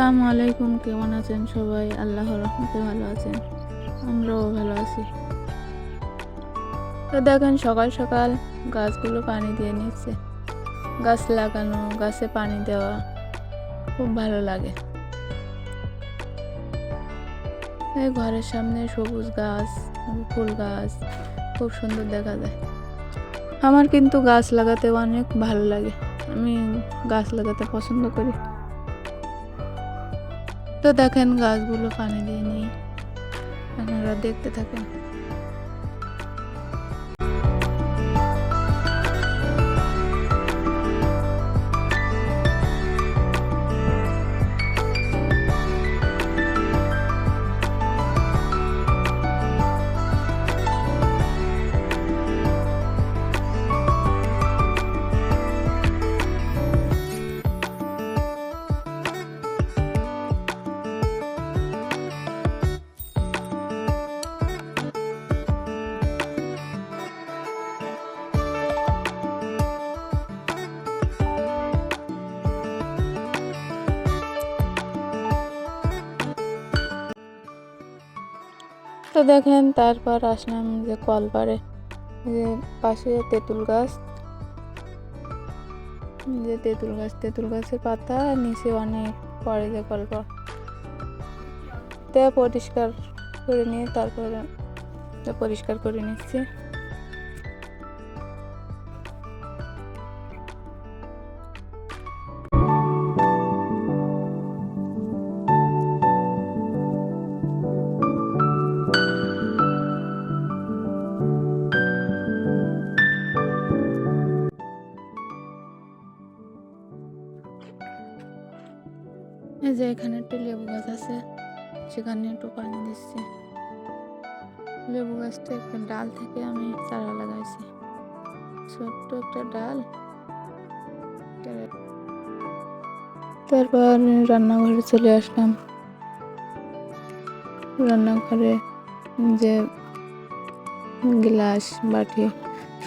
আসসালামু আলাইকুম, কেমন আছেন সবাই? আল্লাহর রহমতে ভালো আছেন। আমরাও ভালো আছি। তো দেখেন, সকাল সকাল গাছগুলো পানি দিয়ে নিচ্ছে। গাছ লাগানো, গাছে পানি দেওয়া খুব ভালো লাগে। এই ঘরের সামনে সবুজ গাছ, ফুল গাছ, খুব সুন্দর দেখা যায়। আমার কিন্তু গাছ লাগাতে অনেক ভালো লাগে। আমি গাছ লাগাতে পছন্দ করি। তো দেখেন গাছগুলো পানি দিয়ে নিই। আপনারা দেখতে থাকেন। তো দেখেন, তারপর আসলাম যে কলপারে যে পাশে তেঁতুল গাছ। যে তেঁতুল গাছ, তেঁতুল গাছের পাতা, নিচে অনেক পরে যে কলপা। তা পরিষ্কার করে নিয়ে তারপরে পরিষ্কার করে নিচ্ছি। এই যে এখানে একটা লেবু গাছ আছে, সেখানে একটু পানি দিচ্ছি। লেবু গাছটা একটা ডাল থেকে আমি চারা লাগাইছি। ছোট্ট একটা ডাল। তারপর রান্নাঘরে চলে আসলাম। রান্নাঘরে যে গ্লাস, বাটি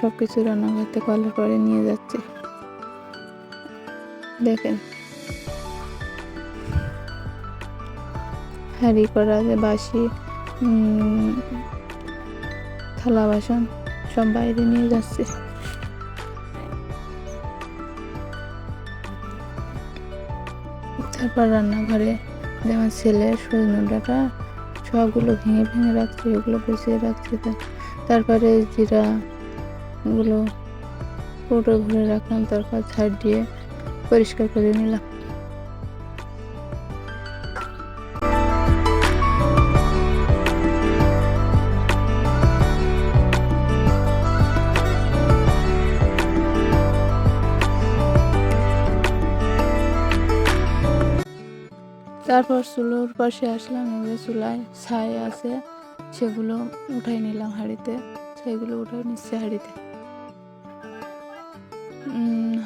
সব কিছু রান্নাঘর থেকে কলের পরে নিয়ে যাচ্ছে। দেখেন। হাঁড়ি করা বাসি থালা বাসন, সব বাইরে নিয়ে যাচ্ছে। তারপর রান্নাঘরে যেমন ছেলের সজনে ডাটা, সবগুলো ভেঙে ভেঙে রাখছি ওগুলো গুছিয়ে রাখছি তারপরে জিরা গুলো কৌটো ভরে রাখলাম, তারপর ঝাড় দিয়ে পরিষ্কার করে নিলাম। তারপর চুলোর পাশে আসলাম যে চুলায় ছাই আছে, সেগুলো উঠাই নিলাম হাঁড়িতে। সেগুলো উঠাই নিচ্ছে হাঁড়িতে।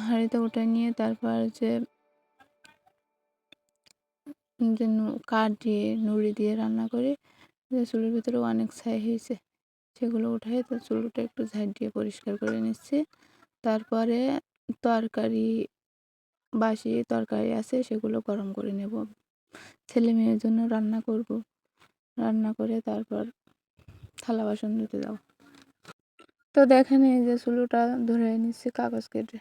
হাঁড়িতে উঠে নিয়ে তারপর যে যে কাঠ দিয়ে, নুড়ি দিয়ে রান্না করি, যে চুলের ভিতরে অনেক ছাই হয়েছে, সেগুলো উঠাই তো চুলটা একটু ঝাড় দিয়ে পরিষ্কার করে নিচ্ছি। তারপরে তরকারি, বাসি তরকারি আছে, সেগুলো গরম করে নেব। ছেলে মেয়ের জন্য রান্না করব। রান্না করে তারপর থালা বাসন ধুতে যাব। তো দেখেন এই যে চুলোটা ধরে নিচ্ছি কাগজ কেটে।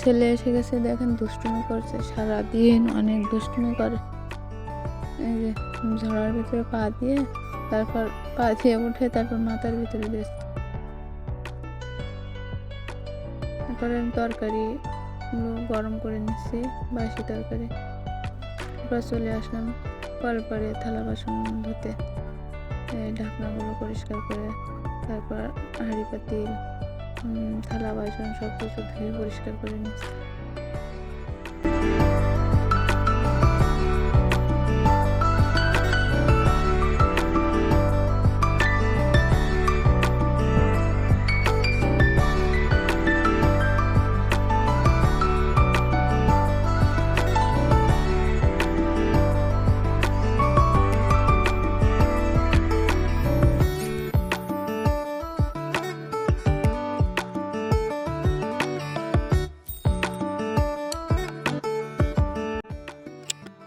ছেলে এসে গেছে, দেখেন দুষ্টুমি করছে, সারাদিন অনেক দুষ্টুমি করে। এই যে ঝড়ার ভিতরে পা দিয়ে তারপর পা দিয়ে উঠে তারপর মাথার ভিতরে দিয়েছে। তারপরে তরকারি গরম করে নিচ্ছি, বাসি তরকারি। তারপর চলে আসলাম পরে থালা বাসন ধুতে। ঢাকনাগুলো পরিষ্কার করে তারপর হাঁড়ি পাতিল থালা বাসন সব কিছু ধুয়ে পরিষ্কার করে নিচ্ছি।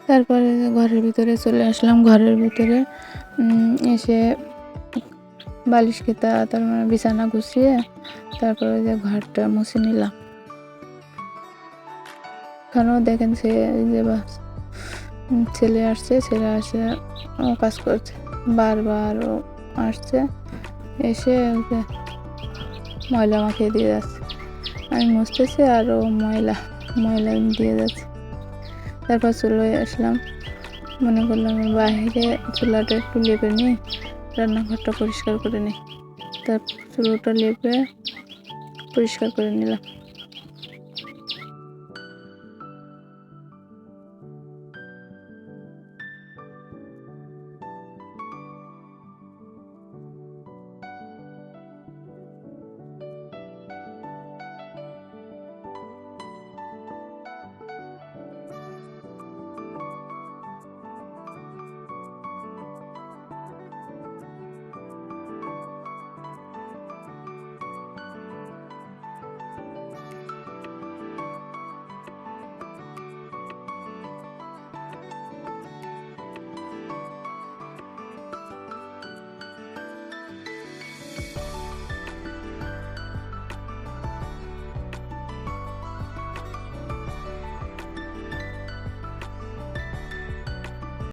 তারপরে ঘরের ভিতরে চলে আসলাম। ঘরের ভিতরে এসে বালিশ খেতা তার মানে বিছানা গুছিয়ে তারপরে যে ঘরটা মুছে নিলাম। এখানেও দেখেন সে যে ছেলে আসছে, ছেলে আসে, ও কাজ করছে। বারবার ও আসছে, এসে ওকে ময়লা মাখিয়ে দিয়ে যাচ্ছে। আমি মুছতেছি আর ও ময়লা ময়লা দিয়ে যাচ্ছে। তারপর চুলোয় আসলাম। মনে করলাম বাইরে চুলাটা একটু লেপে নিই, রান্নাঘরটা পরিষ্কার করে নিই। তারপর চুলোটা লেপে পরিষ্কার করে নিলাম।